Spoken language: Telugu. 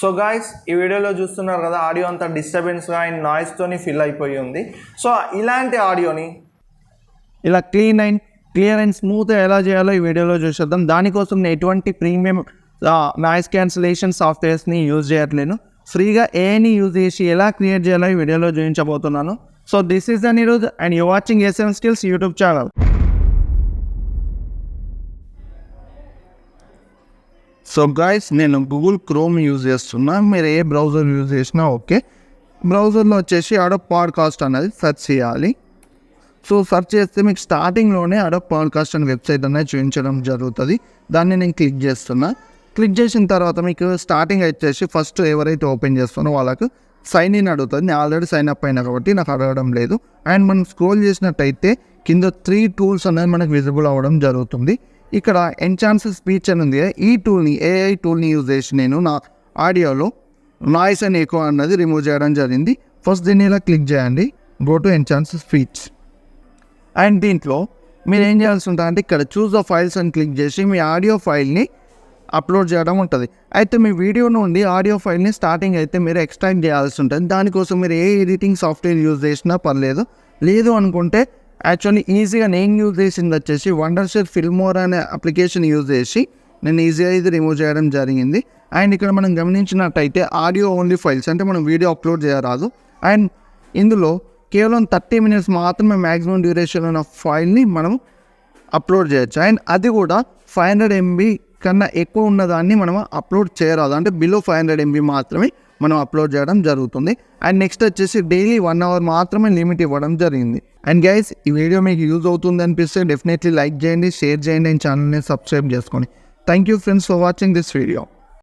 సో గాయస్ ఈ వీడియోలో చూస్తున్నారు కదా ఆడియో అంతా డిస్టర్బెన్స్గా అండ్ నాయిస్తోని ఫిల్ అయిపోయి ఉంది. సో ఇలాంటి ఆడియోని ఇలా clean and clear and smooth ఎలా చేయాలో ఈ వీడియోలో చూసేద్దాం. దానికోసం నేను ఎటువంటి ప్రీమియం నాయిస్ క్యాన్సిలేషన్ సాఫ్ట్వేర్స్ని యూజ్ చేయట్లేను. ఫ్రీగా ఏని యూజ్ చేసి ఎలా క్రియేట్ చేయాలో ఈ వీడియోలో చూపించబోతున్నాను. So this is the Niroj and you watching SM skills YouTube channel so guys నేను గూగుల్ క్రోమ్ యూజ్ చేస్తున్నా. మీరు ఏ బ్రౌజర్ యూజ్ చేసినా ఓకే బ్రౌజర్లో వచ్చేసి అడప్ పాడ్కాస్ట్ అనేది సెర్చ్ చేయాలి. సో సెర్చ్ చేస్తే మీకు స్టార్టింగ్లోనే అడప్ పాడ్కాస్ట్ అనే వెబ్సైట్ అనేది చూపించడం జరుగుతుంది. దాన్ని నేను క్లిక్ చేస్తున్నా. క్లిక్ చేసిన తర్వాత మీకు స్టార్టింగ్ వచ్చేసి ఫస్ట్ ఎవరైతే ఓపెన్ చేస్తానో వాళ్ళకు సైన్ ఇన్ అడుగుతుంది. నేను ఆల్రెడీ సైన్ అప్ అయినా కాబట్టి నాకు అడగడం లేదు. అండ్ మనం స్క్రోల్ చేసినట్టయితే కింద త్రీ టూల్స్ అనేది మనకు విజిబుల్ అవ్వడం జరుగుతుంది. ఇక్కడ ఎన్ఛాన్సెస్ స్పీచ్ అని ఉంది. ఈ టూల్ని ఏఐ టూల్ని యూజ్ చేసి నేను నా ఆడియోలో నాయిస్ అని ఎక్కువ అన్నది రిమూవ్ చేయడం జరిగింది. ఫస్ట్ దీన్ని ఇలా క్లిక్ చేయండి. Go to enhances speech and దీంట్లో మీరు ఏం చేయాల్సి ఉంటుంది అంటే ఇక్కడ చూస్ ద ఫైల్స్ అని క్లిక్ చేసి మీ ఆడియో ఫైల్ని అప్లోడ్ చేయడం ఉంటుంది. అయితే మీ వీడియో నుండి ఆడియో ఫైల్ని స్టార్టింగ్ అయితే మీరు ఎక్స్ట్రాక్ట్ చేయాల్సి ఉంటుంది. దానికోసం మీరు ఏ ఎడిటింగ్ సాఫ్ట్వేర్ యూజ్ చేసినా పర్లేదు. లేదు అనుకుంటే యాక్చువల్లీ ఈజీగా నేను యూజ్ చేసింది వచ్చేసి వండర్షెల్ ఫిల్మోర్ అనే అప్లికేషన్ యూజ్ చేసి నేను ఈజీగా ఇది రిమూవ్ చేయడం జరిగింది. అండ్ ఇక్కడ మనం గమనించినట్టయితే ఆడియో ఓన్లీ ఫైల్స్ అంటే మనం వీడియో అప్లోడ్ చేయరాదు. అండ్ ఇందులో కేవలం థర్టీ మినిట్స్ మాత్రమే మ్యాక్సిమం డ్యూరేషన్ ఉన్న ఫైల్ని మనం అప్లోడ్ చేయొచ్చు. అండ్ అది కూడా ఫైవ్ హండ్రెడ్ ఎంబీ కన్నా ఎక్కువ ఉన్నదాన్ని మనం అప్లోడ్ చేయరాదు. అంటే బిలో ఫైవ్ హండ్రెడ్ ఎంబీ మాత్రమే మనం అప్లోడ్ చేయడం జరుగుతుంది. అండ్ నెక్స్ట్ వచ్చేసి డైలీ వన్ అవర్ మాత్రమే లిమిట్ ఇవ్వడం జరిగింది. అండ్ గైస్ ఈ వీడియో మీకు యూజ్ అవుతుంది అనిపిస్తే డెఫినెట్లీ లైక్ చేయండి షేర్ చేయండి అండ్ ఛానల్ని సబ్స్క్రైబ్ చేసుకోండి. Thank you friends for watching this video